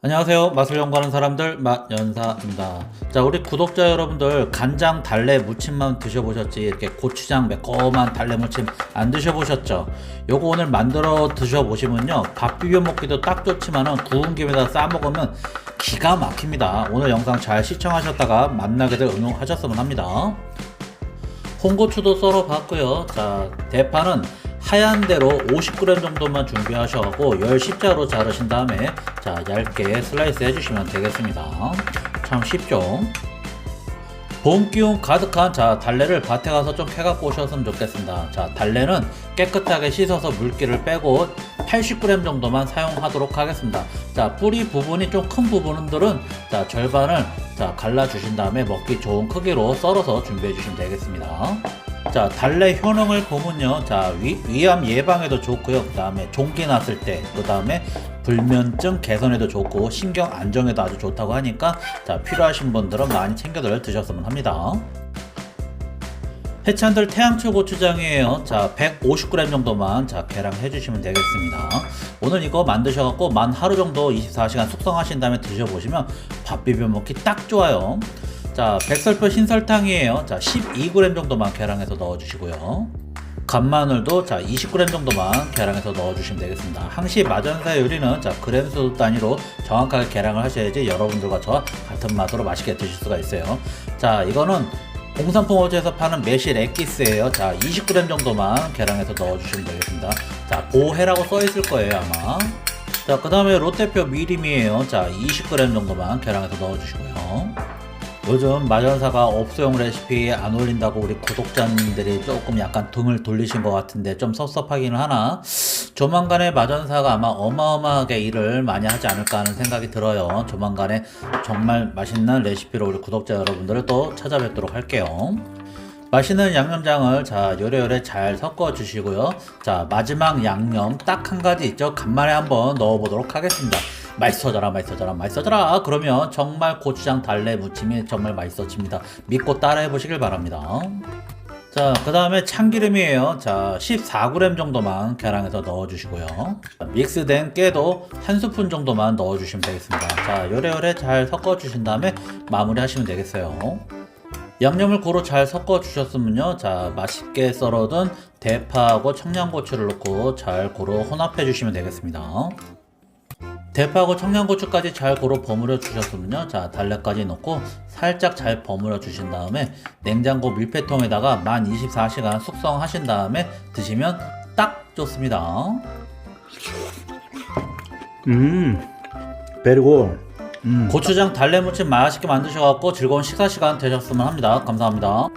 안녕하세요. 맛을 연구하는 사람들 맛연사입니다. 자, 우리 구독자 여러분들 간장 달래 무침만 드셔보셨지 이렇게 고추장 매콤한 달래 무침 안 드셔보셨죠? 요거 오늘 만들어 드셔보시면요 밥 비벼 먹기도 딱 좋지만은 구운 김에다 싸 먹으면 기가 막힙니다. 오늘 영상 잘 시청하셨다가 맛나게들 응용하셨으면 합니다. 홍고추도 썰어 봤고요. 자, 대파는 하얀 대로 50g 정도만 준비하셔갖고 열 십자로 자르신 다음에 자 얇게 슬라이스 해주시면 되겠습니다. 참 쉽죠? 봄 기운 가득한 자 달래를 밭에 가서 좀 캐갖고 오셨으면 좋겠습니다. 자 달래는 깨끗하게 씻어서 물기를 빼고 80g 정도만 사용하도록 하겠습니다. 자 뿌리 부분이 좀 큰 부분들은 자 절반을 자 갈라 주신 다음에 먹기 좋은 크기로 썰어서 준비해 주시면 되겠습니다. 자 달래 효능을 보면요 자 위, 위암 예방에도 좋고요 그 다음에 종기 났을 때 그 다음에 불면증 개선에도 좋고 신경 안정에도 아주 좋다고 하니까 자 필요하신 분들은 많이 챙겨들 드셨으면 합니다 해찬들 태양초 고추장이에요. 자, 150g 정도만 자 계량해 주시면 되겠습니다. 오늘 이거 만드셔갖고 만 하루 정도 24시간 숙성하신 다음에 드셔보시면 밥 비벼 먹기 딱 좋아요. 자, 백설표 신설탕이에요. 자, 12g 정도만 계량해서 넣어주시고요. 간마늘도 자 20g 정도만 계량해서 넣어주시면 되겠습니다. 항시 마전사 요리는 자 그램수 단위로 정확하게 계량을 하셔야지 여러분들과 저와 같은 맛으로 맛있게 드실 수가 있어요. 자 이거는 공산품 업체에서 파는 매실 엑기스예요. 자 20g 정도만 계량해서 넣어주시면 되겠습니다. 자 보해라고 써 있을 거예요 아마. 자 그 다음에 롯데표 미림이에요. 자 20g 정도만 계량해서 넣어주시고요. 요즘 마전사가 업소용 레시피 안 올린다고 우리 구독자님들이 조금 약간 등을 돌리신 것 같은데 좀 섭섭하기는 하나? 조만간에 마전사가 아마 어마어마하게 일을 많이 하지 않을까 하는 생각이 들어요. 조만간에 정말 맛있는 레시피로 우리 구독자 여러분들을 또 찾아뵙도록 할게요. 맛있는 양념장을 자 요래요래 잘 섞어 주시고요. 자 마지막 양념 딱 한 가지 있죠? 간만에 한번 넣어 보도록 하겠습니다 맛있어져라 맛있어져라 맛있어져라 그러면 정말 고추장 달래 무침이 정말 맛있어집니다 믿고 따라해 보시길 바랍니다 자, 그 다음에 참기름이에요. 자, 14g 정도만 계량해서 넣어주시고요. 자, 믹스된 깨도 한 스푼 정도만 넣어주시면 되겠습니다. 자, 요래요래 잘 섞어주신 다음에 마무리 하시면 되겠어요. 양념을 고루 잘 섞어 주셨으면요. 자, 맛있게 썰어둔 대파하고 청양고추를 넣고 잘 고루 혼합해 주시면 되겠습니다. 대파하고 청양고추까지 잘 고루 버무려 주셨으면요. 자, 달래까지 넣고 살짝 잘 버무려 주신 다음에 냉장고 밀폐통에다가 만 24시간 숙성하신 다음에 드시면 딱 좋습니다. 음, 베리고, 음. 고추장 달래 무침 맛있게 만드셔갖고 즐거운 식사 시간 되셨으면 합니다. 감사합니다.